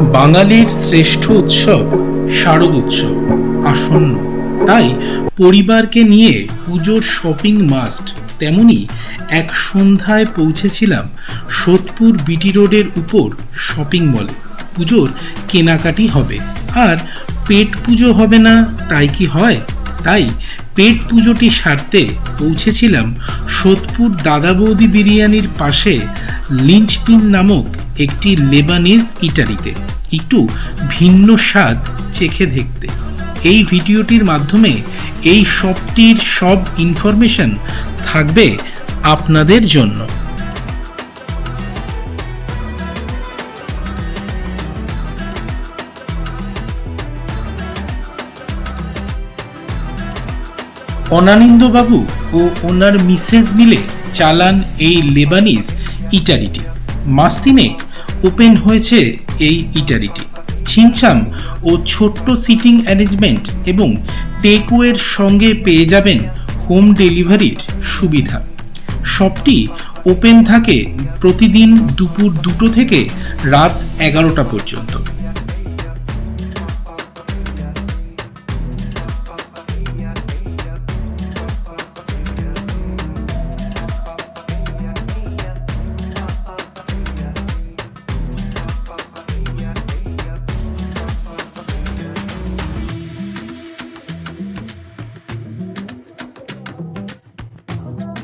বাঙালির শ্রেষ্ঠ উৎসব শারদ উৎসব, আসন্ন। তাই পরিবারকে নিয়ে পুজোর শপিং মাস্ট তেমনি এক সন্ধ্যায় পৌঁছেছিলাম সোদপুর বিটি রোডের উপর শপিং মলে পুজোর কেনাকাটি হবে। আর পেট পুজো হবে না, তাই কি হয়? তাই পেট পুজোটি সারতে পৌঁছেছিলাম সোদপুর দাদা বৌদি বিরিয়ানির পাশে লিঞ্চপিন নামক একটি লেবানিজ ইটারিতে একটু ভিন্ন স্বাদ চেখে দেখতে। এই ভিডিওটির মাধ্যমে এই সবটির সব ইনফরমেশন থাকবে আপনাদের জন্য। অনানিন্দবাবু ও ওনার মিসেস মিলে চালান এই লেবানিজ ইটারিটি মাস তিনেক ওপেন হয়েছে এই ইটারিটি ছিমছাম ও ছোট্ট সিটিং অ্যারেঞ্জমেন্ট এবং টেকওয়ের সঙ্গে পেয়ে যাবেন হোম ডেলিভারির সুবিধা। শপটি ওপেন থাকে প্রতিদিন দুপুর দুটো থেকে রাত এগারোটা পর্যন্ত।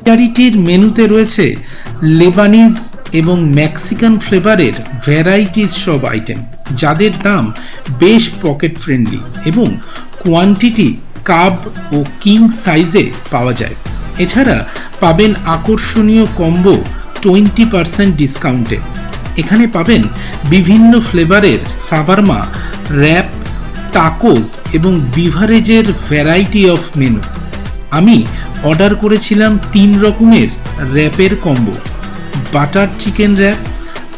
চ্যারিটির মেনুতে রয়েছে লেবানিজ এবং মেক্সিকান ফ্লেভারের ভ্যারাইটিস সব আইটেম, যাদের দাম বেশ পকেট ফ্রেন্ডলি এবং কোয়ান্টিটি কাব ও কিং সাইজে পাওয়া যায়। এছাড়া পাবেন আকর্ষণীয় কম্বো টোয়েন্টি পার্সেন্ট ডিসকাউন্টে। এখানে পাবেন বিভিন্ন ফ্লেভারের সাবারমা, র্যাপ টাকোস এবং বিভারেজের ভ্যারাইটি অফ মেনু। আমি অর্ডার করেছিলাম তিন রকমের র্যাপের combo. Butter chicken wrap,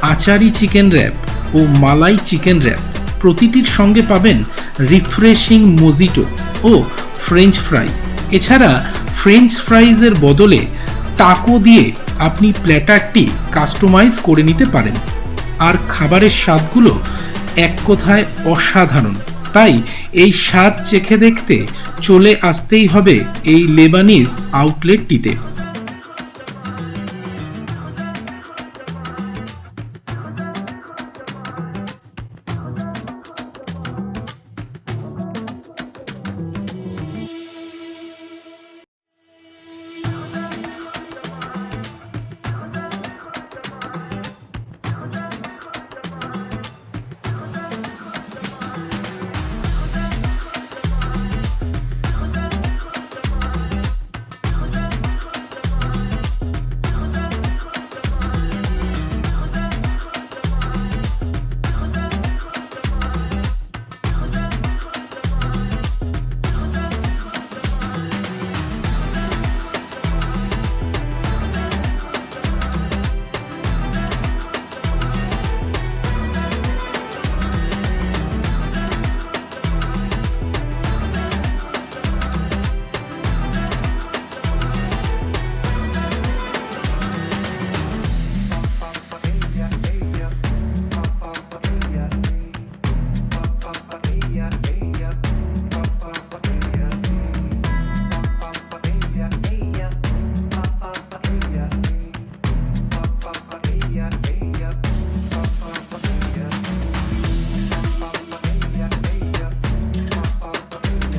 achari chicken wrap ও মালাই চিকেন র্যাপ। প্রতিটির সঙ্গে পাবেন রিফ্রেশিং মোজিটো ও ফ্রেঞ্চ ফ্রাইজ এছাড়া ফ্রেঞ্চ ফ্রাইজের বদলে টাকো দিয়ে আপনি প্ল্যাটারটি কাস্টমাইজ করে নিতে পারেন। আর খাবারের স্বাদগুলো এক কথায় অসাধারণ। তাই এই স্বাদ চেখে দেখতে চলে আসতেই হবে এই লেবানিজ আউটলেটটিতে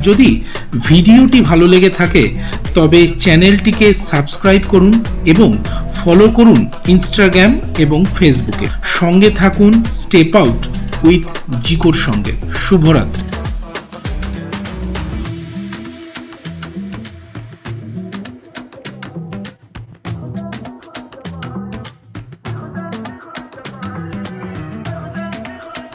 যদি ভিডিওটি ভালো লেগে থাকে, তবে চ্যানেলটিকে সাবস্ক্রাইব করুন এবং ফলো করুন ইনস্টাগ্রাম এবং ফেসবুকে সঙ্গে থাকুন স্টেপ আউট উইথ জিকোর সঙ্গে। শুভরাত্রি।